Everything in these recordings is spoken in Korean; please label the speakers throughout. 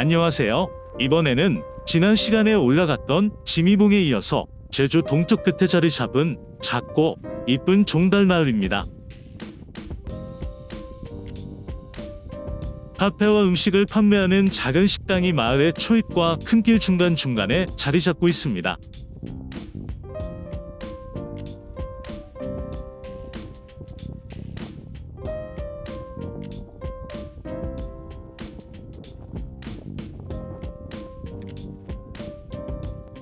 Speaker 1: 안녕하세요. 이번에는 지난 시간에 올라갔던 지미봉에 이어서 제주 동쪽 끝에 자리 잡은 작고 이쁜 종달 마을입니다. 카페와 음식을 판매하는 작은 식당이 마을의 초입과 큰 길 중간중간에 자리 잡고 있습니다.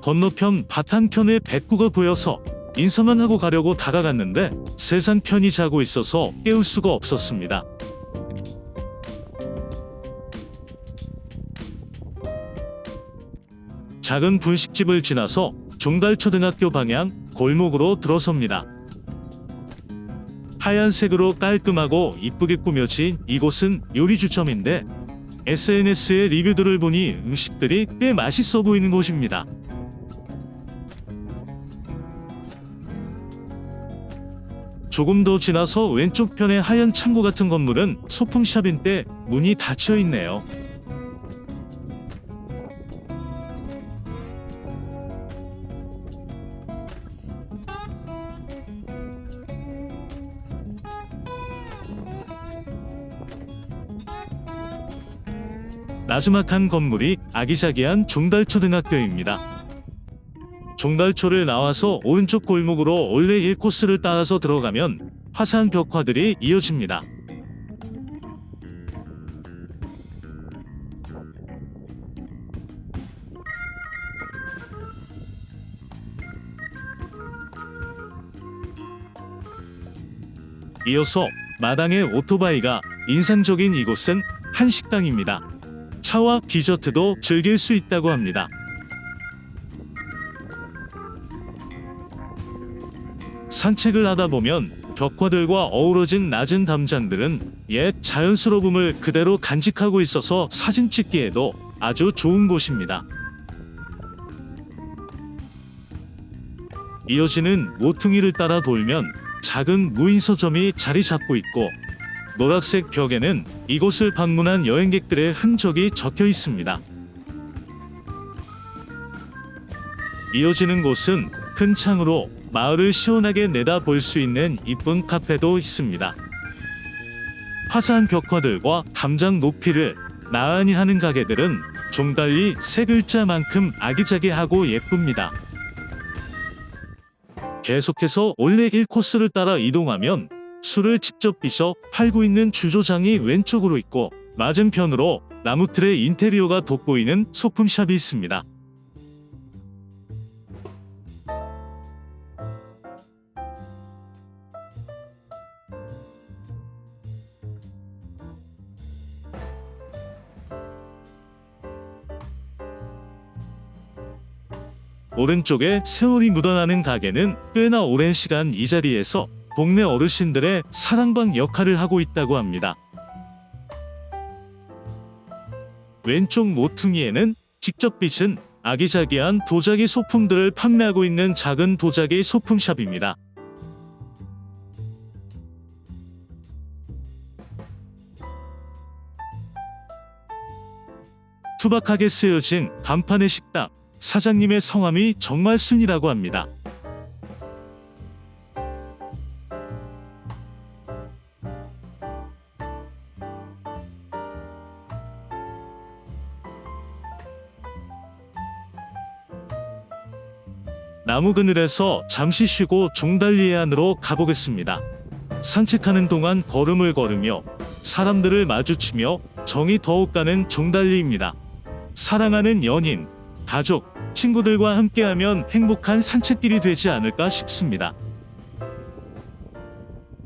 Speaker 1: 건너편 밭 한켠에 뱃구가 보여서 인사만 하고 가려고 다가갔는데 세상 편히 자고 있어서 깨울 수가 없었습니다. 작은 분식집을 지나서 종달초등학교 방향 골목으로 들어섭니다. 하얀색으로 깔끔하고 이쁘게 꾸며진 이곳은 요리주점인데 SNS의 리뷰들을 보니 음식들이 꽤 맛있어 보이는 곳입니다. 조금 더 지나서 왼쪽 편에 하얀 창고 같은 건물은 소품샵인데 문이 닫혀 있네요. 나즈막한 건물이 아기자기한 종달초등학교입니다. 종달초를 나와서 오른쪽 골목으로 원래 1코스를 따라서 들어가면 화사한 벽화들이 이어집니다. 이어서 마당에 오토바이가 인상적인 이곳은 한식당입니다. 차와 디저트도 즐길 수 있다고 합니다. 산책을 하다 보면 벽화들과 어우러진 낮은 담장들은 옛 자연스러움을 그대로 간직하고 있어서 사진 찍기에도 아주 좋은 곳입니다. 이어지는 모퉁이를 따라 돌면 작은 무인서점이 자리 잡고 있고 노란색 벽에는 이곳을 방문한 여행객들의 흔적이 적혀 있습니다. 이어지는 곳은 큰 창으로 마을을 시원하게 내다볼 수 있는 이쁜 카페도 있습니다. 화사한 벽화들과 담장 높이를 나란히 하는 가게들은 좀 달리 세 글자만큼 아기자기하고 예쁩니다. 계속해서 원래 1코스를 따라 이동하면 술을 직접 빚어 팔고 있는 주조장이 왼쪽으로 있고 맞은편으로 나무틀의 인테리어가 돋보이는 소품샵이 있습니다. 오른쪽에 세월이 묻어나는 가게는 꽤나 오랜 시간 이 자리에서 동네 어르신들의 사랑방 역할을 하고 있다고 합니다. 왼쪽 모퉁이에는 직접 빚은 아기자기한 도자기 소품들을 판매하고 있는 작은 도자기 소품샵입니다. 투박하게 쓰여진 간판의 식당, 사장님의 성함이 정말 순이라고 합니다. 나무 그늘에서 잠시 쉬고 종달리의 안으로 가보겠습니다. 산책하는 동안 걸음을 걸으며 사람들을 마주치며 정이 더욱 가는 종달리입니다. 사랑하는 연인, 가족, 친구들과 함께하면 행복한 산책길이 되지 않을까 싶습니다.